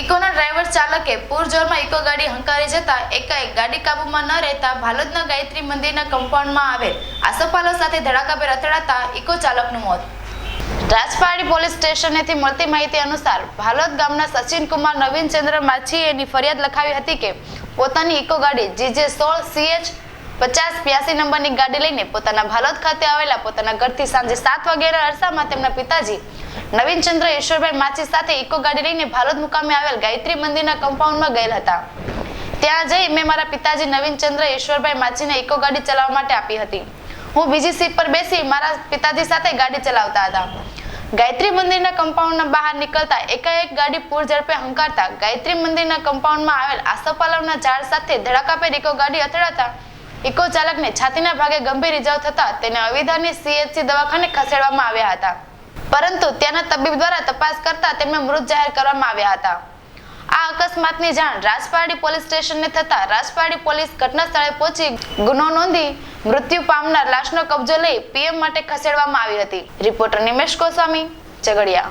ઇકોના driver ચાલકે પૂરજોરમાં eco ગાડી હંકારી જતા એકાએક ગાડી કાબૂમાં ન રહેતા ભાલોદના ગાયત્રી મંદિરના કમ્પાઉન્ડમાં આવેલ આસોપાલો સાથે ધડાકાભેર અથડાતા ઇકો ચાલકનું મોત. રાજપારડી પોલીસ સ્ટેશનેથી મળતી માહિતી અનુસાર ભાલોદ ગામના સચિનકુમાર નવીનચંદ્ર માછીએની ફરિયાદ લખાવી હતી કે પોતાની ઇકો ગાડી જીજે સોળ સીએચ પચાસ બ્યાસી નંબરની ગાડી લઈને પોતાના ભાલોદ ખાતે આવેલા પોતાના ઘરથી સાંજે સાત વાગ્યાના અરસામાં તેમના પિતાજી નવીનચંદ્ર ઈશ્વરભાઈ માછી સાથે ઇકો ગાડી લઈને ભાલોદ મુકામે આવેલ ગાયત્રી મંદિરના કમ્પાઉન્ડમાં ગયેલ હતા. ત્યાં જઈ મેં મારા પિતાજી નવીનચંદ્ર ઈશ્વરભાઈ માછીને ઇકો ગાડી ચલાવવા માટે આપી હતી. હું બીજી સીટ પર બેસી મારા પિતાજી સાથે ગાડી ચલાવતા હતા. ગાયત્રી મંદિરના કમ્પાઉન્ડના બહાર નીકળતા એકાએક ગાડી પૂર ઝડપે હંકારતા ગાયત્રી મંદિરના કમ્પાઉન્ડમાં આવેલ આસોપાલવના ઝાડ સાથે ધડાકાભેર ઇકો ગાડી અથડાતા ઇકો ચાલકને છાતીના ભાગે ગંભીર ઇજાઓ થતા તેને અવિધાની સીએચસી દવાખાને ખસેડવામાં આવ્યા હતા. પરંતુ ત્યાંના તબીબ દ્વારા તપાસ કરતા તેમને મૃત જાહેર કરવામાં આવ્યા હતા. આ અકસ્માતની જાણ રાજપારડી પોલીસ સ્ટેશનને થતા રાજપારડી પોલીસ ઘટના સ્થળે પહોંચી ગુનો નોંધી મૃત્યુ પામનાર લાશનો કબજો લઈ પીએમ માટે ખસેડવામાં આવી હતી. રિપોર્ટર નિમેશ ગોસ્વામી, ઝઘડિયા.